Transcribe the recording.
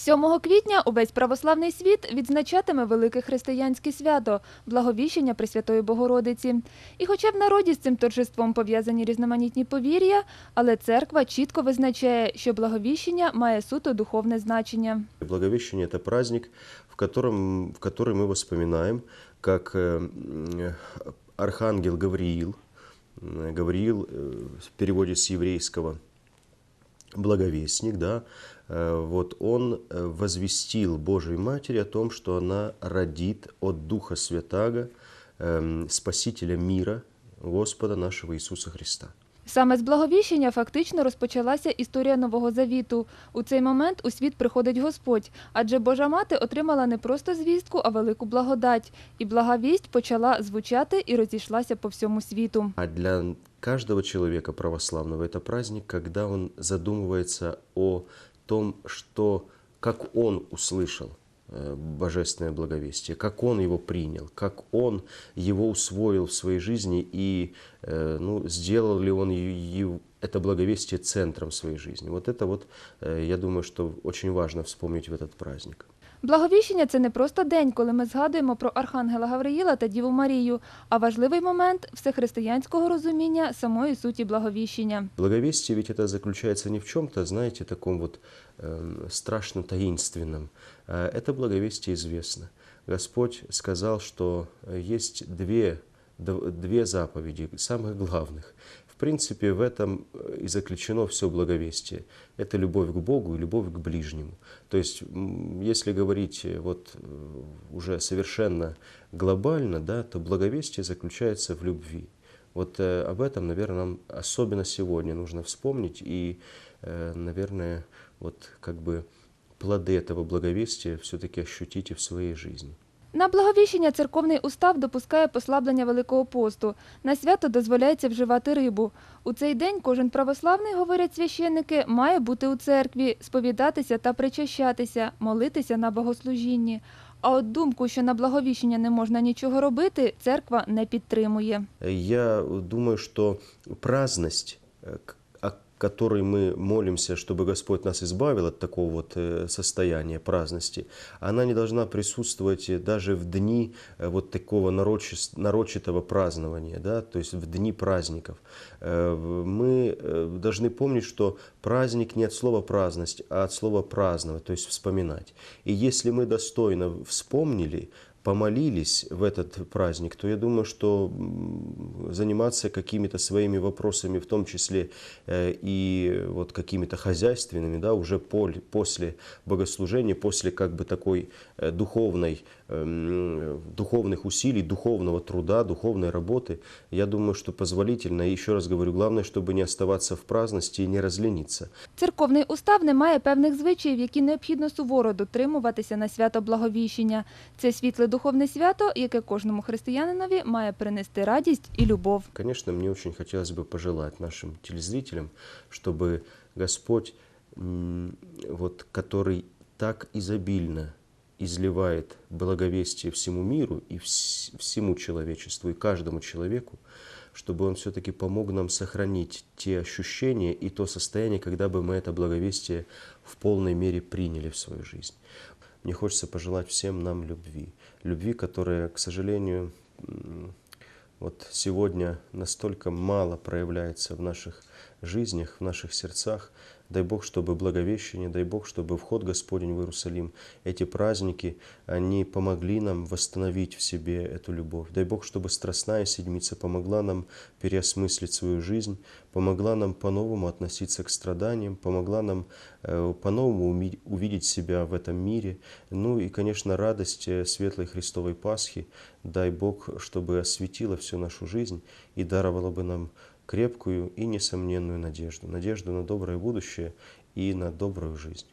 7 квітня увесь православний світ відзначатиме велике християнське свято – Благовіщення Пресвятої Богородиці. І хоча в народі з цим торжеством пов'язані різноманітні повір'я, але церква чітко визначає, що Благовіщення має суто духовне значення. Благовещение – это праздник, в котором, в который мы воспоминаем, как э, м, архангел Гавриил, м, Гавриил э, в переводе с еврейского Благовестник, да, э, вот он э, возвестил Божьей Матери о том, что она родит от Духа Святаго эм, Спасителя мира, Господа нашего Иисуса Христа. Саме з Благовіщення фактично розпочалася історія Нового Завіту. У цей момент у світ приходить Господь, адже Божа Мати отримала не просто звістку, а велику благодать. І благовість почала звучати і розійшлася по всьому світу. А для каждого человека православного это праздник, когда он задумывается о том, что как он услышал э, Божественное благовестие, как он его принял, как он его усвоил в своей жизни и э, ну, сделал ли он это благовестие центром своей жизни. Вот это вот, э, я думаю, что очень важно вспомнить в этот праздник. Благовіщення це не просто день, коли ми згадуємо про Архангела Гавриїла та Діву Марію, а важливий момент всехристиянського розуміння самої суті благовіщення. Благовестие ведь это заключается не в чем-то, знаете, таком вот эм, страшно таинственном. А Это благовестие известно. Господь сказал, что э, есть две, дв- две заповеди, самых главных. Принципе, в этом э, и заключено все благовестие. Это любовь к Богу и любовь к ближнему. То есть, если говорить э, вот э, уже совершенно глобально, да, то благовестие заключается в любви. Вот об этом, наверное, нам особенно сегодня нужно вспомнить и, наверное, вот как бы плоды этого благовестия все-таки ощутите в своей жизни. На благовіщення церковний устав допускає послаблення Великого посту. На свято дозволяється вживати рибу. У цей день кожен православний, говорять священники, має бути у церкві, сповідатися та причащатися, молитися на богослужінні. А от думку, що на благовіщення не можна нічого робити, церква не підтримує. Я думаю, что праздность, э, к- о которой мы молимся, чтобы Господь нас избавил от такого вот э, состояния праздности, она не должна присутствовать э, даже в дни э, вот такого нарочитого празднования, да, то есть в дни праздников. Мы должны помнить, что праздник не от слова праздность, а от слова праздновать, то есть вспоминать. И если мы достойно вспомнили, помолились в этот праздник, то я думаю, что м, заниматься какими-то своими вопросами, в том числе э, и вот какими-то хозяйственными, да, уже пол- после богослужения, после как бы такой э, духовной, эм, духовных усилий, духовного труда, духовной работы, я думаю, что позволительно. И еще раз говорю, главное, чтобы не оставаться в праздности и не разлениться. Церковний устав не має певних звичаїв, які необхідно суворо дотримуватися на свято Благовіщення. Це світле духовне свято, яке кожному християнинові має принести радість і любов. Конечно, мне очень хотелось бы пожелать нашим телезрителям, чтобы Господь, м, вот, который так изобильно изливает благовестие всему миру и вс- всему человечеству, и каждому человеку, чтобы Он все-таки помог нам сохранить те ощущения и то состояние, когда бы мы это благовестие в полной мере приняли в свою жизнь. Мне хочется пожелать всем нам любви. Любви, которая, к сожалению, вот сегодня настолько мало проявляется в наших жизнях, в наших сердцах. Дай Бог, чтобы Благовещение, дай Бог, чтобы вход Господень в Иерусалим, эти праздники, они помогли нам восстановить в себе эту любовь. Дай Бог, чтобы Страстная Седмица помогла нам переосмыслить свою жизнь, помогла нам по-новому относиться к страданиям, помогла нам э, по-новому увидеть себя в этом мире. Ну и, конечно, радость э, светлой Христовой Пасхи. Дай Бог, чтобы осветила всю нашу жизнь и даровала бы нам крепкую и несомненную надежду. Надежду на доброе будущее и на добрую жизнь.